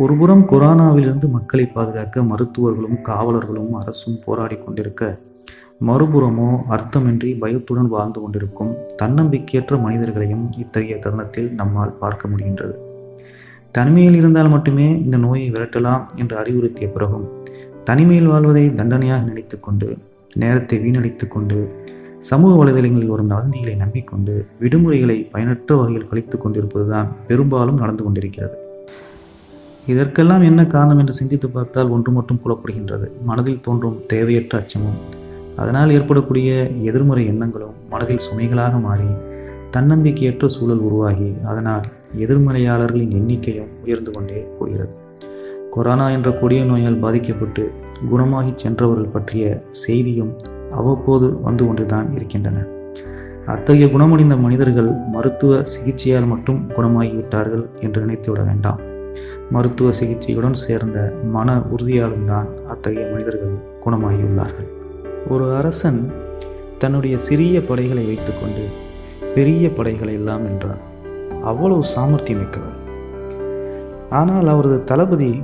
ஒருபுறம் கொரோனாவிலிருந்து மக்களை பாதுகாக்க மருத்துவர்களும் காவலர்களும் அரசும் போராடி கொண்டிருக்க மறுபுறமோ அர்த்தமின்றி பயத்துடன் வாழ்ந்து கொண்டிருக்கும் தன்னம்பிக்கையற்ற மனிதர்களையும் இத்தகைய தருணத்தில் நம்மால் பார்க்க முடிகின்றது. தனிமையில் இருந்தால் மட்டுமே இந்த நோயை விரட்டலாம் என்று அறிவுறுத்திய பிறகும் தனிமையில் வாழ்வதை தண்டனையாக நினைத்துக்கொண்டு நேரத்தை வீணடித்து கொண்டு சமூக வலைதளங்களில் வரும் வதந்திகளை நம்பிக்கொண்டு விடுமுறைகளை பயனற்ற வகையில் கழித்துக் கொண்டிருப்பதுதான் பெரும்பாலும் நடந்து கொண்டிருக்கிறது. இதற்கெல்லாம் என்ன காரணம் என்று சிந்தித்து பார்த்தால் ஒன்று மட்டும் புலப்படுகின்றது. மனதில் தோன்றும் தேவையற்ற அச்சமும். அதனால் ஏற்படக்கூடிய எதிர்மறை எண்ணங்களும் மனதில் சுமைகளாக மாறி தன்னம்பிக்கையற்ற சூழல் உருவாகி அதனால் எதிர்மறையாளர்களின் எண்ணிக்கையும் உயர்ந்து கொண்டே போகிறது. கொரோனா என்ற கொடிய நோயால் பாதிக்கப்பட்டு குணமாகி சென்றவர்கள் பற்றிய செய்தியும் அவ்வப்போது வந்து கொண்டுதான் இருக்கின்றன. அத்தகைய குணமடைந்த மனிதர்கள் மருத்துவ சிகிச்சையால் மட்டும் குணமாகிவிட்டார்கள் என்று நினைத்துவிட வேண்டாம். மருத்துவ சிகிச்சையுடன் சேர்ந்த மன உறுதியாலும் தான் அத்தகைய மனிதர்கள் குணமாகியுள்ளார்கள். ஒரு அரசன் தன்னுடைய சிறிய படைகளை வைத்துக்கொண்டு பெரிய படைகளை எல்லாம் என்றார் அவ்வளவு சாமர்த்தியம் மிக்கவர் ஆனால் அவரது தளபதி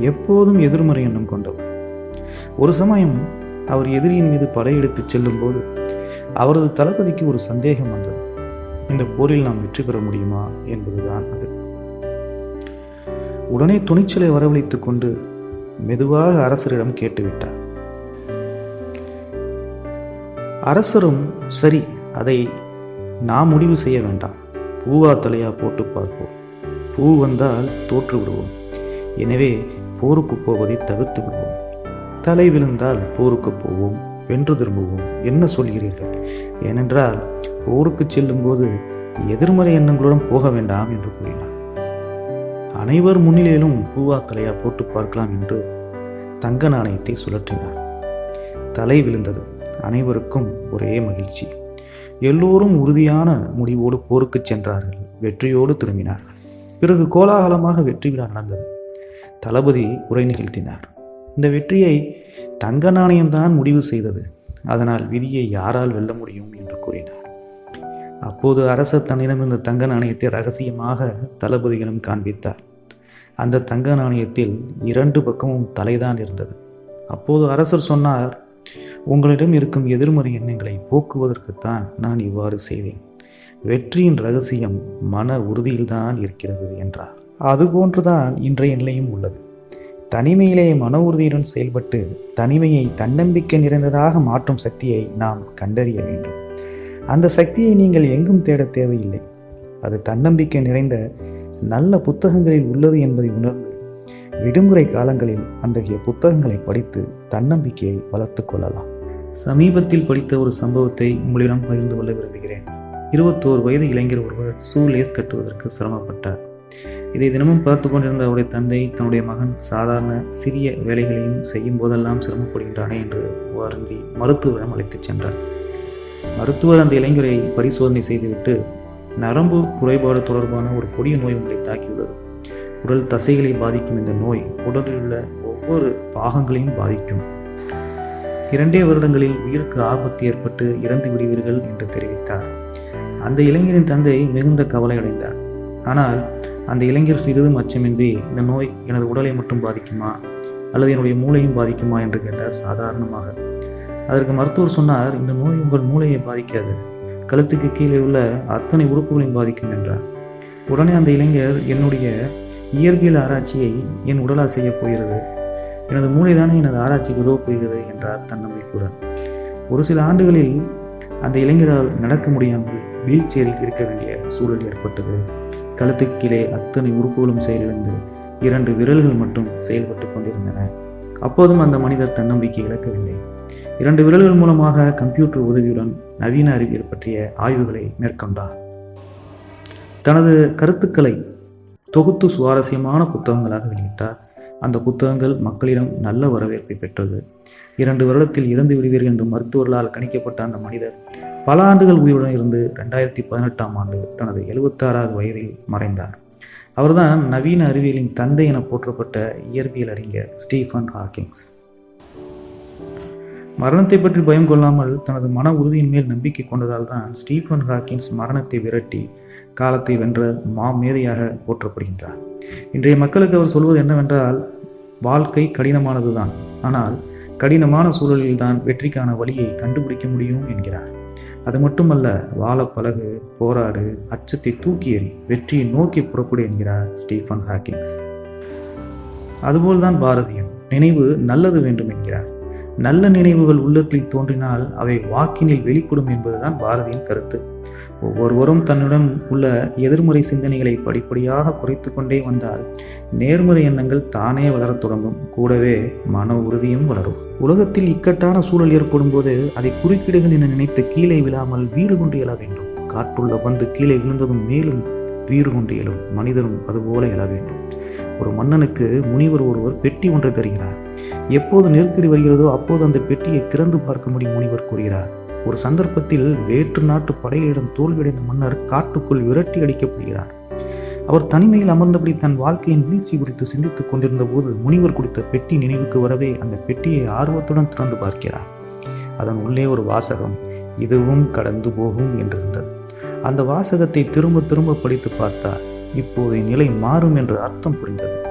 எப்போதும் எதிர்மறை எண்ணம் கொண்டவர் ஒரு சமயம் அவர் எதிரியின் மீது படையெடுத்துச் செல்லும்போது அவரது தளபதிக்கு ஒரு சந்தேகம் வந்தது. இந்த போரில் நாம் வெற்றி பெற முடியுமா என்பதுதான் அது. உடனே துணிச்சலை வரவழைத்துக் கொண்டு மெதுவாக அரசரிடம் கேட்டுவிட்டார். அரசரும் சரி அதை நாம் முடிவு செய்ய வேண்டாம். பூவா தலையா போட்டு பார்ப்போம். பூ வந்தால் தோற்று விடுவோம் எனவே போருக்கு போவதை தவிர்த்து விடுவோம். தலை விழுந்தால் போருக்கு போவோம். வென்று திரும்புவோம். என்ன சொல்கிறீர்கள்? ஏனென்றால் போருக்கு செல்லும்போது எதிர்மறை எண்ணங்களுடன் போக வேண்டாம் என்று கூறினார். அனைவர் முன்னிலையிலும் பூவா தலையா போட்டு பார்க்கலாம் என்று தங்க நாணயத்தை சுழற்றினார். தலை விழுந்தது. அனைவருக்கும் ஒரே மகிழ்ச்சி. எல்லோரும் உறுதியான முடிவோடு போருக்கு சென்றார்கள். வெற்றியோடு திரும்பினார்கள். பிறகு கோலாகலமாக வெற்றி விழா நடந்தது. தளபதி உரை நிகழ்த்தினார். இந்த வெற்றியை தங்க நாணயம்தான் முடிவு செய்தது. அதனால் விதியை யாரால் வெல்ல முடியும் என்று கூறினார். அப்போது அரசர் தன்னிடம் இந்த தங்க நாணயத்தை ரகசியமாக தளபதியிடம் காண்பித்தார். அந்த தங்க நாணயத்தில் இரண்டு பக்கமும் தலைதான் இருந்தது. அப்போது அரசர் சொன்னார் உங்களிடம் இருக்கும் எதிர்மறை எண்ணங்களை போக்குவதற்குத்தான் நான் இவ்வாறு செய்தேன். வெற்றியின் ரகசியம் மன உறுதியில்தான் இருக்கிறது என்றார். அதுபோன்றுதான் இன்றைய நிலையும் உள்ளது. தனிமையிலே மன உறுதியுடன் செயல்பட்டு தனிமையை தன்னம்பிக்கை நிறைந்ததாக மாற்றும் சக்தியை நாம் கண்டறிய வேண்டும். அந்த சக்தியை நீங்கள் எங்கும் தேட தேவையில்லை. அது தன்னம்பிக்கை நிறைந்த நல்ல புத்தகங்களில் உள்ளது என்பதை உணர்ந்து விடுமுறை காலங்களில் அத்தகைய புத்தகங்களை படித்து தன்னம்பிக்கையை வளர்த்து கொள்ளலாம். சமீபத்தில் படித்த ஒரு சம்பவத்தை உங்களிடம் பகிர்ந்து கொள்ள விரும்புகிறேன். இருபத்தோரு வயது இளைஞர் ஒருவர் ஷூ லேஸ் கட்டுவதற்கு சிரமப்பட்டார். இதை தினமும் பார்த்து கொண்டிருந்த அவருடைய தந்தை தன்னுடைய மகன் சாதாரண சிறிய வேலைகளையும் செய்யும் போதெல்லாம் சிரமப்படுகின்றானே என்று வருந்தி மருத்துவரிடம் அழைத்துச் சென்றார். மருத்துவர் அந்த இளைஞரை பரிசோதனை செய்துவிட்டு நரம்பு குறைபாடு தொடர்பான ஒரு கொடிய நோய் உங்களை தாக்கியுள்ளது. உடல் தசைகளை பாதிக்கும் இந்த நோய் உடலில் உள்ள ஒவ்வொரு பாகங்களையும் பாதிக்கும். இரண்டே வருடங்களில் உயிருக்கு ஆபத்து ஏற்பட்டு இறந்து விடுவீர்கள் என்று தெரிவித்தார். அந்த இளைஞரின் தந்தை மிகுந்த கவலை அடைந்தார். ஆனால் அந்த இளைஞர் சிறிதும் அச்சமின்றி இந்த நோய் எனது உடலை மட்டும் பாதிக்குமா? அல்லது என்னுடைய மூளையும் பாதிக்குமா? என்று கேட்டார் சாதாரணமாக. அதற்கு மருத்துவர் சொன்னார் இந்த நோய் உங்கள் மூளையை பாதிக்காது. கழுத்துக்கு கீழே உள்ள அத்தனை உறுப்புகளையும் பாதிக்கும் என்றார். உடனே அந்த இளைஞர் என்னுடைய இயற்பியல் ஆராய்ச்சியை என் உடலால் செய்யப் போகிறது. எனது மூளைதானே எனது ஆராய்ச்சிக்கு உதவப் போகிறது என்றார் தன்னம்பிக்கையுடன் ஒரு சில ஆண்டுகளில் அந்த இளைஞரால் நடக்க முடியாமல் வீல் சேரில் இருக்க வேண்டிய சூழல் ஏற்பட்டது. கழுத்துக்கு கீழே அத்தனை உறுப்புகளும் செயலிழந்து இரண்டு விரல்கள் மட்டும் செயல்பட்டு கொண்டிருந்தன. அப்போதும் அந்த மனிதர் தன்னம்பிக்கை இழக்கவில்லை. இரண்டு விரல்கள் மூலமாக கம்ப்யூட்டர் உதவியுடன் நவீன அறிவியல் பற்றிய ஆய்வுகளை மேற்கொண்டார். தனது கருத்துக்களை தொகுத்து சுவாரஸ்யமான புத்தகங்களாக வெளியிட்டார். அந்த புத்தகங்கள் மக்களிடம் நல்ல வரவேற்பை பெற்றது. இரண்டு வருடத்தில் இறந்து விடுவீர்கள் என்று மருத்துவர்களால் கணிக்கப்பட்ட அந்த மனிதர் பல ஆண்டுகள் உயிருடன் இருந்து ரெண்டாயிரத்தி பதினெட்டாம் ஆண்டு தனது எழுபத்தாறாவது வயதில் மறைந்தார். அவர்தான் நவீன அறிவியலின் தந்தை என போற்றப்பட்ட இயற்பியல் அறிஞர் ஸ்டீஃபன் ஹாக்கிங்ஸ். மரணத்தை பற்றி பயம் கொள்ளாமல் தனது மன உறுதியின் மேல் நம்பிக்கை கொண்டதால் தான் ஸ்டீஃபன் ஹாக்கின்ஸ் மரணத்தை விரட்டி காலத்தை வென்ற மாமேதையாக போற்றப்படுகின்றார். இன்றைய மக்களுக்கு அவர் சொல்வது என்னவென்றால் வாழ்க்கை கடினமானதுதான். ஆனால் கடினமான சூழலில்தான் வெற்றிக்கான வழியை கண்டுபிடிக்க முடியும் என்கிறார். அது மட்டுமல்ல வாழ பழகு போராடு அச்சத்தை தூக்கி எறி வெற்றியை நோக்கி புறப்படு என்கிறார் ஸ்டீஃபன் ஹாக்கிங்ஸ் அதுபோல்தான் பாரதியும் நினைவு நல்லது வேண்டும் என்கிறார். நல்ல நினைவுகள் உள்ளத்தில் தோன்றினால் அவை வாக்கினில் வெளிப்படும் என்பதுதான் பாரதியின் கருத்து. ஒவ்வொருவரும் தன்னிடம் உள்ள எதிர்மறை சிந்தனைகளை படிப்படியாக குறைத்து கொண்டே வந்தால் நேர்மறை எண்ணங்கள் தானே வளரத் தொடங்கும். கூடவே மன உறுதியும் வளரும். உலகத்தில் இக்கட்டான சூழல் ஏற்படும் போது அதை குறுக்கீடுகள் என நினைத்து கீழே விழாமல் வீறு கொண்டு எழ வேண்டும். காற்றுள்ள பந்து கீழே விழுந்ததும் மேலும் வீறு கொண்டு எழும். மனிதனும் அதுபோல எழ வேண்டும். ஒரு மன்னனுக்கு முனிவர் ஒருவர் பெட்டி ஒன்றை தருகிறார். எப்போது நெருக்கடி வருகிறதோ அப்போது அந்த பெட்டியை திறந்து பார்க்க முடியும் முனிவர் கூறுகிறார். ஒரு சந்தர்ப்பத்தில் வேற்று நாட்டு படைகளிடம் தோல்வியடைந்த மன்னர் காட்டுக்குள் விரட்டி அடிக்கப்படுகிறார். அவர் தனிமையில் அமர்ந்தபடி தன் வாழ்க்கையின் வீழ்ச்சி குறித்து சிந்தித்துக் கொண்டிருந்த போது முனிவர் கொடுத்த பெட்டி நினைவுக்கு வரவே அந்த பெட்டியை ஆர்வத்துடன் திறந்து பார்க்கிறார். அதன் உள்ளே ஒரு வாசகம் இதுவும் கடந்து போகும் என்றிருந்தது. அந்த வாசகத்தை திரும்ப திரும்ப படித்து பார்த்தார். இப்போது நிலை மாறும் என்று அர்த்தம் புரிந்தது.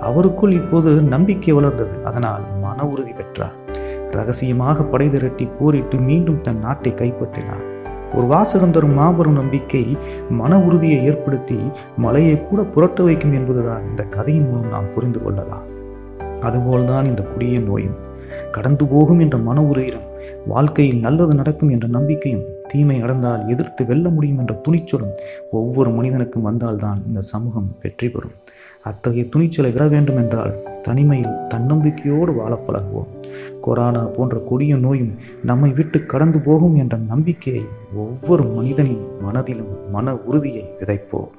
அவருக்குள் இப்போது நம்பிக்கை வளர்ந்தது. அதனால் மன உறுதி பெற்றார். ரகசியமாக படை திரட்டி போரிட்டு மீண்டும் தன் நாட்டை கைப்பற்றினார். ஒரு வாசகம் தரும் மாபெரும் நம்பிக்கை மன உறுதியை ஏற்படுத்தி மலையை கூட புரட்ட வைக்கும் என்பதுதான் இந்த கதையின் மூலம் நாம் புரிந்து கொள்ளலாம். அதுபோல்தான் இந்த குடிய நோயும். கடந்து போகும் என்ற மன உறுதியும் வாழ்க்கையில் நல்லது நடக்கும் என்ற நம்பிக்கையும் தீமை நடந்தால் எதிர்த்து வெல்ல முடியும் என்ற துணிச்சலும் ஒவ்வொரு மனிதனுக்கும் வந்தால்தான் இந்த சமூகம் வெற்றி பெறும். அத்தகைய துணிச்சலை விட வேண்டும் என்றால் தனிமையில் தன்னம்பிக்கையோடு வாழ பழகுவோம். கொரோனா போன்ற கொடிய நோயும் நம்மை விட்டு கடந்து போகும் என்ற நம்பிக்கையை ஒவ்வொரு மனிதனின் மனதிலும் மன உறுதியை விதைப்போம்.